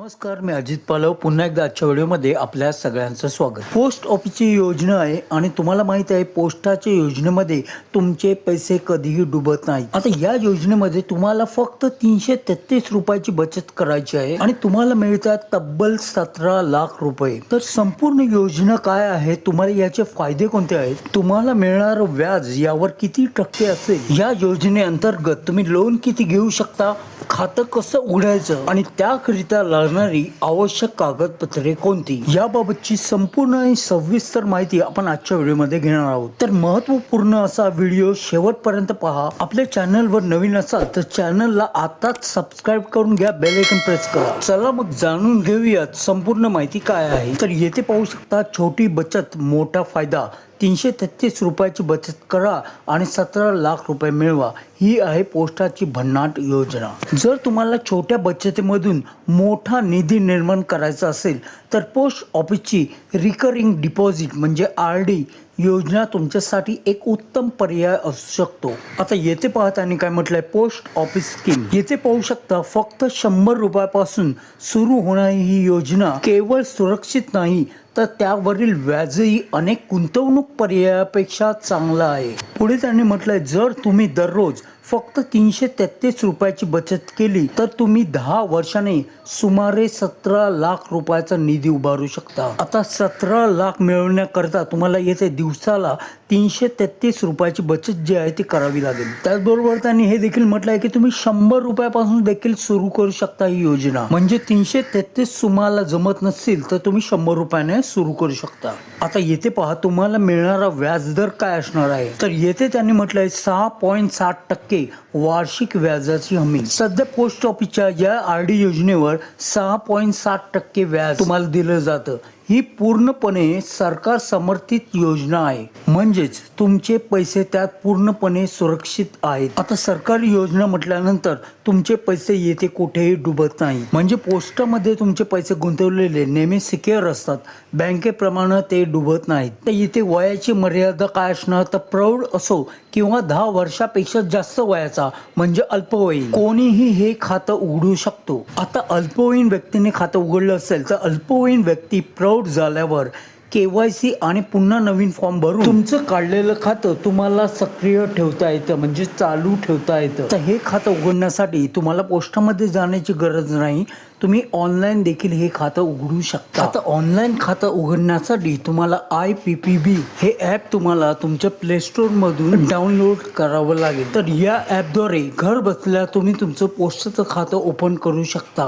नमस्कार मी अजित पालव. पुन्हा एकदा आजच्या व्हिडिओमध्ये आपल्या सगळ्यांचं स्वागत. पोस्ट ऑफिसची योजना आहे आणि तुम्हाला माहीत आहे पोस्टाच्या योजनेमध्ये तुमचे पैसे कधीही डुबत नाही आता या योजनेमध्ये तुम्हाला फक्त तीनशे तेहतीस रुपयाची बचत करायची आहे आणि तुम्हाला मिळतात तब्बल सतरा लाख रुपये. तर संपूर्ण योजना काय आहे? तुम्हाला याचे फायदे कोणते आहेत? तुम्हाला मिळणार व्याज यावर किती टक्के असेल? या योजनेअंतर्गत तुम्ही लोन किती घेऊ शकता? खातं कसं उघडायचं आणि त्याकरिता लागणारी आवश्यक कागदपत्रे कोणती? याबाबतची संपूर्ण आणि सविस्तर माहिती आपण आजच्या व्हिडिओमध्ये घेणार आहोत. तर महत्त्वपूर्ण असा व्हिडिओ शेवटपर्यंत पहा. आपल्या चॅनलवर नवीन असाल तर चॅनलला आताच सबस्क्राईब करून घ्या बेल आयकन प्रेस करा. चला मग जाणून घेऊयात संपूर्ण माहिती काय आहे. तर येथे पाहू शकता छोटी बचत मोठा फायदा. तीनशे तेहतीस रुपयाची बचत करा आणि सतरा लाख रुपये मिळवा. ही आहे पोस्टाची भन्नाट योजना. जर तुम्हाला छोट्या बचतीमधून मोठा निधी निर्माण करायचा असेल तर पोस्ट ऑफिसची रिकरिंग डिपॉझिट म्हणजे आर डी योजना तुमच्यासाठी एक उत्तम पर्याय असू शकतो. आता येथे पाहताना काय म्हटलंय? पोस्ट ऑफिस स्कीम येथे पाहू शकता फक्त शंभर रुपयापासून सुरू होणारी ही योजना केवळ सुरक्षित नाही तर त्यावरील व्याजही अनेक गुंतवणूक पर्यायापेक्षा चांगला आहे. पुढे त्यांनी म्हटलंय जर तुम्ही दररोज फक्त तीनशे तेहतीस रुपयाची बचत केली तर तुम्ही दहा वर्षाने सुमारे सतरा लाख रुपयाचा निधी उभारू शकता. आता सतरा लाख मिळवण्याकरता तुम्हाला येथे दिवसाला तीनशे तेहतीस रुपयाची बचत जी आहे ती करावी लागेल. त्याचबरोबर त्यांनी हे देखील म्हटलंय की तुम्ही शंभर रुपयापासून देखील सुरू करू शकता ही योजना. म्हणजे तीनशे तेहतीस तुम्हाला जमत नसेल तर तुम्ही शंभर रुपयाने सुरू करू शकता. आता येथे पहा तुम्हाला मिळणारा व्याजदर काय असणार आहे? तर येथे त्यांनी म्हटलंय सहा पॉईंट साठ टक्के me. वार्षिक व्याजाची हमी. सध्या पोस्ट ऑफिसच्या या आर डी योजनेवर सहा पॉईंट सात टक्के व्याज तुम्हाला दिलं जातं. ही पूर्णपणे सरकार समर्थित योजना आहे. म्हणजेच तुमचे पैसे त्यात पूर्णपणे सुरक्षित आहेत. आता सरकारी योजना म्हटल्यानंतर तुमचे पैसे येथे कुठेही डुबत नाही. म्हणजे पोस्टामध्ये तुमचे पैसे गुंतवलेले नेहमी सिक्युअर असतात. बँकेप्रमाणे ते डुबत नाहीत. तर इथे वयाची मर्यादा काय असणार? तर प्रौढ असो किंवा दहा वर्षापेक्षा जास्त वयाचा म्हणजे अल्पवयीन कोणीही हे खातं उघडू शकतो. आता अल्पवयीन व्यक्तीने खातं उघडलं असेल तर अल्पवयीन व्यक्ती प्रौढ झाल्यावर केवायसी आणि पुन्हा नवीन फॉर्म भरून तुमचं काढलेलं खातं तुम्हाला सक्रिय ठेवता येतं म्हणजे चालू ठेवता येतं. तर हे खातं उघडण्यासाठी तुम्हाला पोस्टामध्ये जाण्याची गरज नाही. तुम्ही ऑनलाईन देखील हे खातं उघडू शकता. आता ऑनलाईन खातं उघडण्यासाठी तुम्हाला आय पी पी बी हे ॲप तुम्हाला तुमच्या प्ले मधून डाउनलोड करावं लागेल. तर या ॲपद्वारे घर बसल्या तुम्ही तुमचं पोस्टाचं खातं ओपन करू शकता.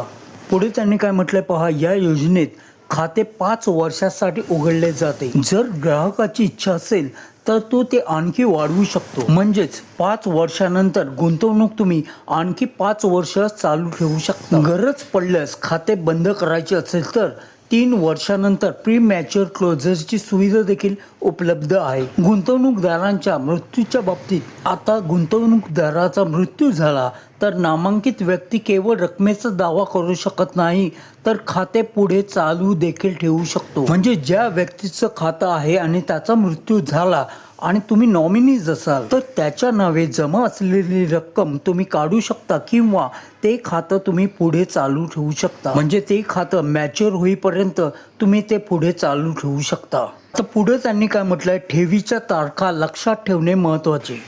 पुढे त्यांनी काय म्हटलंय पहा या योजनेत खाते पाच वर्षासाठी उघडले जाते. जर ग्राहकाची इच्छा असेल तर तो ते आणखी वाढवू शकतो. म्हणजेच पाच वर्षानंतर गुंतवणूक तुम्ही आणखी पाच वर्ष चालू ठेवू शकता. गरज पडल्यास खाते बंद करायचे असेल तर तीन वर्षानंतर प्री मॅच्युअर क्लोजरची सुविधा देखील उपलब्ध आहे. गुंतवणूकदारांच्या मृत्यूच्या बाबतीत आता गुंतवणूकदाराचा मृत्यू झाला तर नामांकित व्यक्ती केवळ रकमेचा दावा करू शकत नाही तर खाते पुढे चालू देखील ठेवू शकतो. म्हणजे ज्या व्यक्तीचं खातं आहे आणि त्याचा मृत्यू झाला आणि तुम्ही नॉमिनीज असाल तर त्याच्या नावे जमा असलेली रक्कम तुम्ही काढू शकता किंवा ते खातं तुम्ही पुढे चालू ठेवू शकता. म्हणजे ते खातं मॅच्युअर होईपर्यंत तुम्ही ते पुढे चालू ठेवू शकता. तर पुढे त्यांनी काय म्हटलंय? ठेवीच्या तारखा लक्षात ठेवणे महत्त्वाचे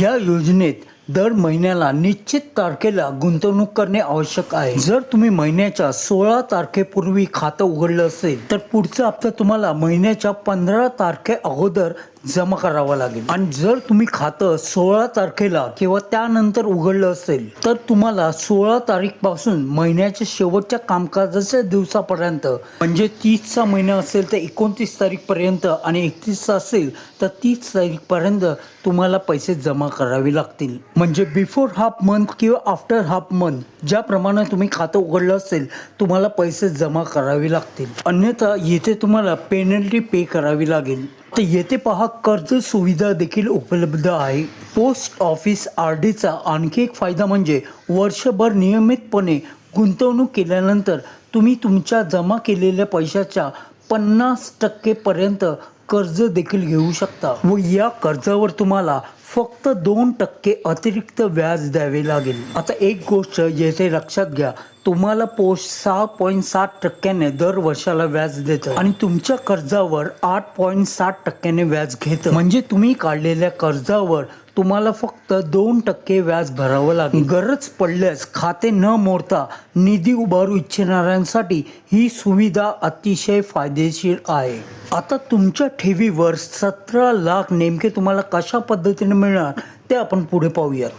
या योजनेत दर महिन्याला निश्चित तारखेला गुंतवणूक करणे आवश्यक आहे. जर तुम्ही महिन्याच्या सोळा तारखेपूर्वी खातं उघडलं असेल तर पुढचा हप्ता तुम्हाला महिन्याच्या पंधरा तारखे अगोदर जमा करावा लागेल. आणि जर तुम्ही खातं सोळा तारखेला किंवा त्यानंतर उघडलं असेल तर तुम्हाला सोळा तारीखपासून महिन्याच्या शेवटच्या कामकाजाच्या दिवसापर्यंत म्हणजे तीसचा महिना असेल तर एकोणतीस तारीख पर्यंत आणि एकतीसचा असेल तर तीस तारीख पर्यंत तुम्हाला पैसे जमा करावे लागतील. म्हणजे बिफोर हाफ मंथ किंवा आफ्टर हाफ मंथ ज्याप्रमाणे तुम्ही खातं उघडलं असेल तुम्हाला पैसे जमा करावे लागतील. अन्यथा येथे तुम्हाला पेनल्टी पे करावी लागेल. तर येथे पहा कर्ज सुविधा देखील उपलब्ध आहे. पोस्ट ऑफिस आर डीचा आणखी एक फायदा म्हणजे वर्षभर नियमितपणे गुंतवणूक केल्यानंतर तुम्ही तुमच्या जमा केलेल्या पैशाच्या पन्नास टक्केपर्यंत कर्ज देखील घेऊ शकता. व या कर्जावर तुम्हाला फक्त दोन टक्के अतिरिक्त व्याज द्यावे लागेल. आता एक गोष्ट येथे लक्षात घ्या. तुम्हाला पोस्ट सहा पॉईंट सात टक्क्याने दर वर्षाला व्याज देतं. आणि तुमच्या कर्जावर आठ पॉईंट सात टक्क्याने व्याज घेतं. म्हणजे तुम्ही काढलेल्या कर्जावर तुम्हाला फक्त दोन टक्के व्याज भरावं लागेल. गरज पडल्यास खाते न मोडता निधी उभारू इच्छिणाऱ्यांसाठी ही सुविधा अतिशय फायदेशीर आहे. आता तुमच्या ठेवीवर सतरा लाख नेमके तुम्हाला कशा पद्धतीने मिळणार ते आपण पुढे पाहूयात.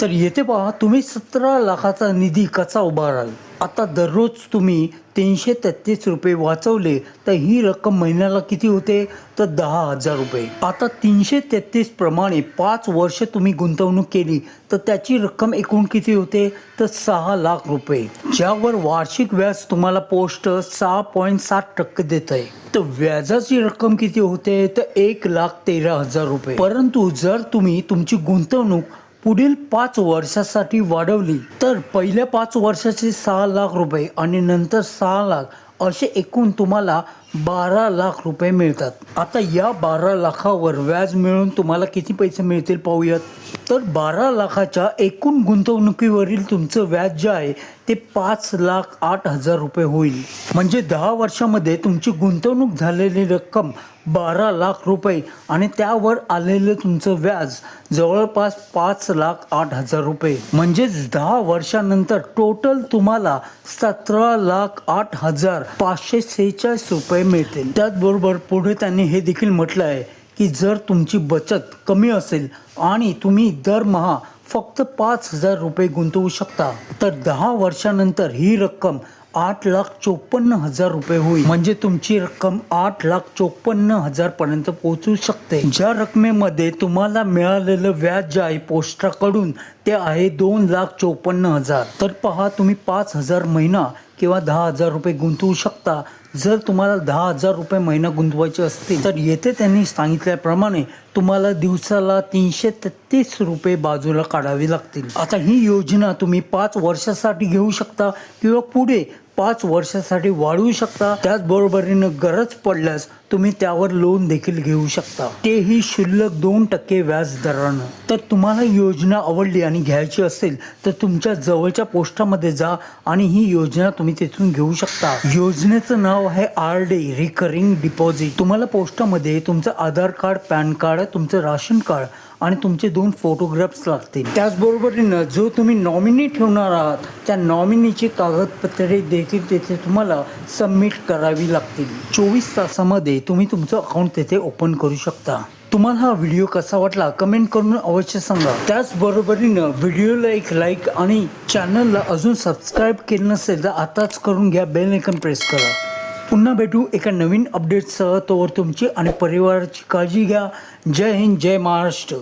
तर येथे पहा तुम्ही सतरा लाखाचा निधी कसा उभाराल? आता दररोज तुम्ही तीनशे तेहतीस रुपये वाचवले तर ही रक्कम महिन्याला किती होते? तर दहा हजार रुपये. आता तीनशे तेहतीस प्रमाणे पाच वर्ष तुम्ही गुंतवणूक केली तर त्याची रक्कम एकूण किती होते? तर सहा लाख रुपये. ज्यावर वार्षिक व्याज तुम्हाला पोस्ट सहा पॉईंट सात टक्के देत आहे तर व्याजाची रक्कम किती होते? तर एक लाख तेरा हजार रुपये. परंतु जर तुम्ही तुमची गुंतवणूक पुढील पाच वर्षासाठी वाढवली. तर पहिल्या पाच वर्षाचे सहा लाख रुपये आणि नंतर सहा लाख असे एकूण तुम्हाला बारा लाख रुपये मिळतात. आता या बारा लाखावर व्याज मिळून तुम्हाला किती पैसे मिळतील पाहूयात? तर बारा लाखाच्या एकूण गुंतवणुकीवरील तुमचं व्याज जे आहे ते पाच लाख आठ हजार रुपये होईल. म्हणजे दहा वर्षामध्ये तुमची गुंतवणूक झालेली रक्कम बारा लाख रुपये आणि त्यावर आलेलं तुमचं व्याज जवळपास पाच लाख आठ हजार रुपये. म्हणजेच दहा वर्षानंतर टोटल तुम्हाला सतरा लाख आठ हजार पाचशे सेहेचाळीस रुपये मिळतील. त्याचबरोबर पुढे त्यांनी हे देखील म्हटलं आहे की जर तुमची बचत कमी असेल आणि तुम्ही दरमहा फक्त पाच हजार रुपये गुंतवू शकता तर दहा वर्षानंतर ही रक्कम आठ लाख चोपन्न हजार रुपये होईल. म्हणजे तुमची रक्कम आठ लाख चोपन्न हजार पर्यंत पोहोचू शकते. ज्या रकमेमध्ये तुम्हाला मिळालेलं व्याज जे आहे पोस्टाकडून ते आहे दोन लाख चोपन्न हजार. तर पहा तुम्ही पाच हजार महिना किंवा दहा हजार रुपये गुंतवू शकता. जर तुम्हाला दहा हजार रुपये महिना गुंतवायचे असतील तर येथे त्यांनी सांगितल्याप्रमाणे तुम्हाला दिवसाला तीनशे तेहतीस रुपये बाजूला काढावे लागतील. आता ही योजना तुम्ही पाच वर्षासाठी घेऊ शकता किंवा पुढे पाच वर्षासाठी वाढवू शकता. त्याचबरोबरीनं गरज पडल्यास तुम्ही त्यावर लोन देखील घेऊ शकता. तेही शुल्लक दोन टक्के व्याज दरानं तर तुम्हाला योजना आवडली आणि घ्यायची असेल तर तुमच्या जवळच्या पोस्टामध्ये जा आणि ही योजना तुम्ही तिथून घेऊ शकता. योजनेचं नाव आहे आर डी रिकरिंग डिपॉझिट तुम्हाला पोस्टामध्ये तुमचं आधार कार्ड पॅन कार्ड तुमचं राशन कार्ड आणि तुमचे दोन फोटोग्राफ्स लागतील. त्याचबरोबरीनं जो तुम्ही नॉमिनी ठेवणार आहात त्या नॉमिनीची कागदपत्रे देखील तेथे तुम्हाला सबमिट करावी लागतील. चोवीस तासामध्ये तुम्ही तुमचं अकाउंट तेथे ओपन करू शकता. तुम्हाला हा व्हिडिओ कसा वाटला कमेंट करून अवश्य सांगा. त्याचबरोबरीनं व्हिडिओला एक लाईक आणि चॅनलला अजून सबस्क्राईब केलं नसेल तर आताच करून घ्या बेल आयकन प्रेस करा. पुन्हा भेटू एका नवीन अपडेटसह तोवर तुमची आणि परिवाराची काळजी घ्या. जय हिंद जय महाराष्ट्र.